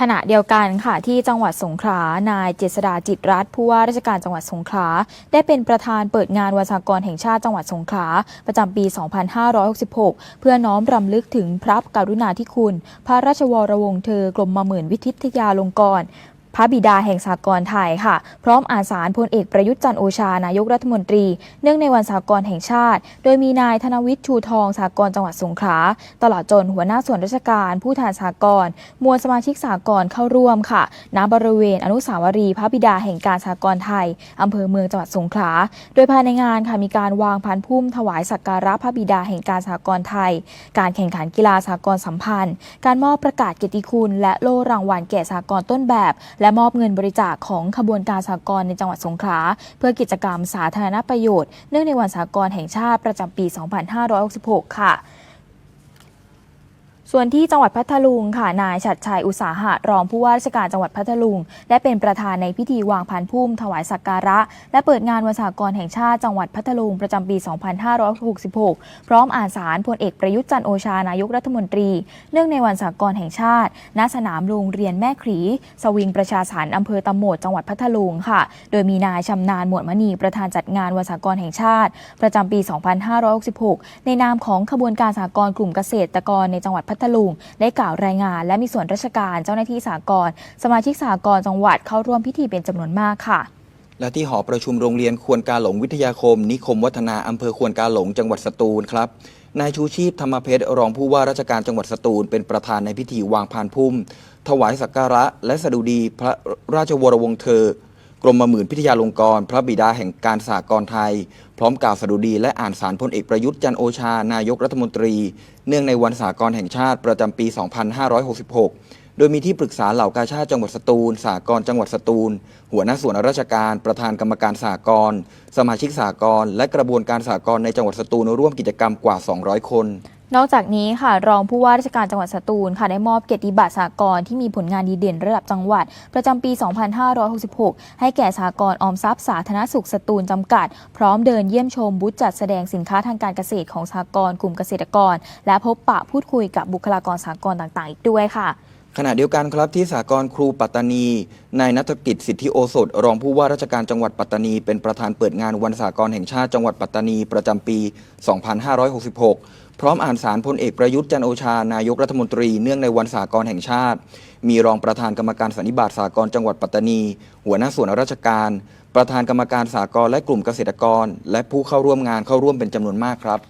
ขณะเดียวกันค่ะที่จังหวัดสงขลานายเจษดาจิตรรัตน์ผู้ว่าราชการจังหวัดสงขลาได้เป็นประธานเปิดงานวันสากรแห่งชาติจังหวัดสงขลาประจำปี 2566 เพื่อน้อมรำลึกถึงพระกรุณาธิคุณ พระราชวรวงศ์เธอกรมมาหมื่นวิทิตยาลงกร พระบิดาแห่งสากลไทยค่ะ พร้อมอาสารพลเอกประยุทธ์จันโอชานายกรัฐมนตรี เนื่องในวันสากลแห่งชาติ โดยมีนายธนวิทย์ชูทองสากลจังหวัดสงขลาตลอดจนหัวหน้าส่วนราชการผู้แทนสากลมวลสมาชิกสากลเข้าร่วมค่ะ ณบริเวณอนุสาวรีย์พระบิดาแห่งการสากลไทยอำเภอเมืองจังหวัดสงขลาโดยภายในงานค่ะมีการวางพันพุ่มถวายสักการะพระบิดาแห่งการสากลไทย การแข่งขันกีฬาสากลสัมพันธ์ การมอบประกาศเกียรติคุณ และโล่รางวัลแก่สากลต้นแบบและและมอบเงินบริจาคของขบวนการสากลในจังหวัดสงขลาเพื่อกิจกรรมสาธารณประโยชน์ เนื่องในวันสากลแห่งชาติประจำปี 2566 ค่ะ ส่วนที่จังหวัดพัทลุงค่ะนายชัดชัยอุตสาหะรองผู้ว่าราชการจังหวัดพัทลุง ได้เป็นประธานในพิธีวางพันพุ่มถวายสักการะ และเปิดงานวันสากลแห่งชาติจังหวัดพัทลุงประจำปี 2566 พร้อมอ่านสารพลเอกประยุทธ์จันโอชานายกรัฐมนตรี เนื่องในวันสากลแห่งชาติ ณสนามโรงเรียนแม่ขรีสวิงประชาสารอำเภอตำโหมดจังหวัดพัทลุงค่ะ โดยมีนายชำนาญหมวดมณีประธานจัดงานวันสากลแห่งชาติ ประจำปี 2566 ในนามของขบวนการสากลกลุ่มเกษตรกรในจังหวัดพัทลุง ได้กล่าวรายงาน และมีส่วนราชการเจ้าหน้าที่สากลสมาชิกสากลจังหวัดเข้าร่วมพิธีเป็นจำนวนมากค่ะและที่หอประชุมโรงเรียนควรกาหลงวิทยาคม นิคมวัฒนาอำเภอควรกาหลงจังหวัดสตูลครับนายชูชีพธรรมเพชรรองผู้ว่าราชการจังหวัดสตูล เป็นประธานในพิธีวางพานพุ่ม ถวายสักการะและสดุดีพระราชวรวงศ์เธอ กรมหมื่นพิทยาลงกรณ์พระบิดาแห่งการสากลไทย พร้อมกล่าวสดุดีและอ่านสารพลเอกประยุทธ์จันโอชานายกรัฐมนตรี เนื่องในวันสากลแห่งชาติประจำปี 2566 โดยมีที่ปรึกษาเหล่ากาชาติจังหวัดสตูลสากลจังหวัดสตูล หัวหน้าส่วนราชการประธานกรรมการสากลสมาชิกสากลและกระบวนการสากลในจังหวัดสตูลร่วมกิจกรรมกว่า 200 คน นอกจากนี้ค่ะ รองผู้ว่าราชการจังหวัดสตูลค่ะได้มอบเกียรติบัตรสากลที่มีผลงานดีเด่นระดับจังหวัด ประจำปี 2566 ให้แก่สากลออมทรัพย์สาธารณสุขสตูลจำกัด พร้อมเดินเยี่ยมชมบูธจัดแสดงสินค้าทางการเกษตรของสากลกลุ่มเกษตรกร และพบปะพูดคุยกับบุคลากรสากลต่างๆ อีกด้วยค่ะ ขณะเดียวกันครับที่สากลครูปัตตานีนายนัฐกิจสิทธิโอสถ รองผู้ว่าราชการจังหวัดปัตตานี เป็นประธานเปิดงานวันสากลแห่งชาติจังหวัดปัตตานีประจำปี 2566 พร้อมอ่านสารพลเอกประยุทธ์จันโอชา นายกรัฐมนตรีเนื่องในวันสากลแห่งชาติ มีรองประธานกรรมการสันนิบาตสากลจังหวัดปัตตานี หัวหน้าส่วนราชการ ประธานกรรมการสากลและกลุ่มเกษตรกร และผู้เข้าร่วมงานเข้าร่วมเป็นจำนวนมากครับ